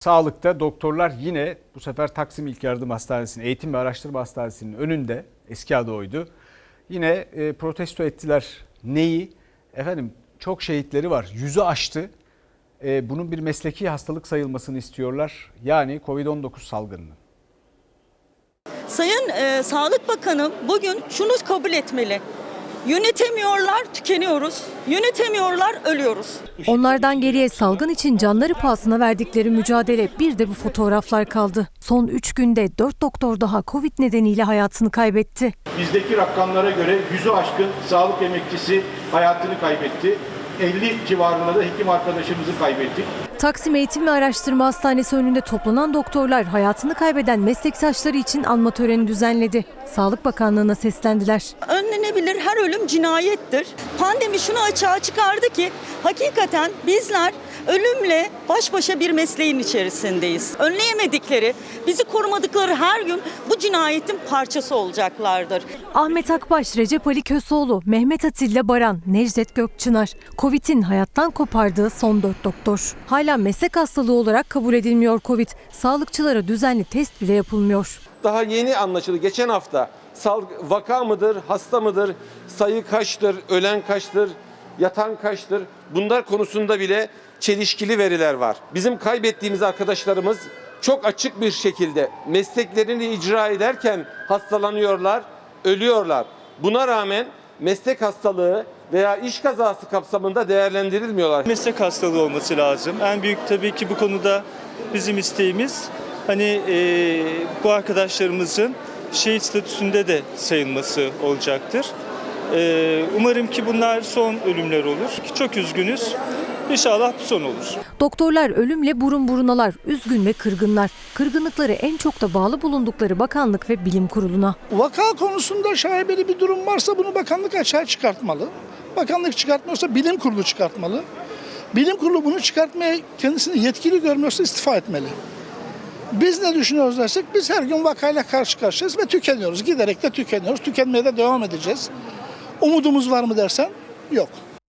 Sağlıkta doktorlar yine bu sefer Taksim İlk Yardım Hastanesi'nin, Eğitim ve Araştırma Hastanesi'nin önünde, eski adı oydu. Yine e, protesto ettiler. Neyi? Efendim çok şehitleri var. Yüzü aştı. E, bunun bir mesleki hastalık sayılmasını istiyorlar. Yani Covid-19 salgınının. Sayın e, Sağlık Bakanı bugün şunu kabul etmeli. Yönetemiyorlar, tükeniyoruz. Yönetemiyorlar, ölüyoruz. Onlardan geriye salgın için canları pahasına verdikleri mücadele bir de bu fotoğraflar kaldı. Son 3 günde 4 doktor daha Covid nedeniyle hayatını kaybetti. Bizdeki rakamlara göre yüzü aşkın sağlık emekçisi hayatını kaybetti. 50 civarında da hekim arkadaşımızı kaybettik. Taksim Eğitim ve Araştırma Hastanesi önünde toplanan doktorlar hayatını kaybeden meslektaşları için anma töreni düzenledi. Sağlık Bakanlığı'na seslendiler. Önlenebilir her ölüm cinayettir. Pandemi şunu açığa çıkardı ki hakikaten bizler ölümle baş başa bir mesleğin içerisindeyiz. Önleyemedikleri, bizi korumadıkları her gün bu cinayetin parçası olacaklardır. Ahmet Akbaş, Recep Ali Köseoğlu, Mehmet Atilla Baran, Necdet Gökçınar, Covid'in hayattan kopardığı son 4 doktor. Hala meslek hastalığı olarak kabul edilmiyor Covid. Sağlıkçılara düzenli test bile yapılmıyor. Daha yeni anlaşıldı. Geçen hafta sal vaka mıdır, hasta mıdır, sayı kaçtır, ölen kaçtır, yatan kaçtır? Bunlar konusunda bile çelişkili veriler var. Bizim kaybettiğimiz arkadaşlarımız çok açık bir şekilde mesleklerini icra ederken hastalanıyorlar, ölüyorlar. Buna rağmen meslek hastalığı veya iş kazası kapsamında değerlendirilmiyorlar. meslek hastalığı olması lazım. En büyük tabii ki bu konuda bizim isteğimiz hani e, bu arkadaşlarımızın şehit statüsünde de sayılması olacaktır. E, umarım ki bunlar son ölümler olur. Çok üzgünüz. İnşallah bu son olur. Doktorlar ölümle burun burunalar, üzgün ve kırgınlar. Kırgınlıkları en çok da bağlı bulundukları bakanlık ve bilim kuruluna. Vaka konusunda şaibeli bir durum varsa bunu bakanlık açığa çıkartmalı. Bakanlık çıkartmıyorsa bilim kurulu çıkartmalı. Bilim kurulu bunu çıkartmaya kendisini yetkili görmüyorsa istifa etmeli. Biz ne düşünüyoruz dersek biz her gün vakayla karşı karşıyayız ve tükeniyoruz. Giderek de tükeniyoruz. Tükenmeye de devam edeceğiz. Umudumuz var mı dersen yok.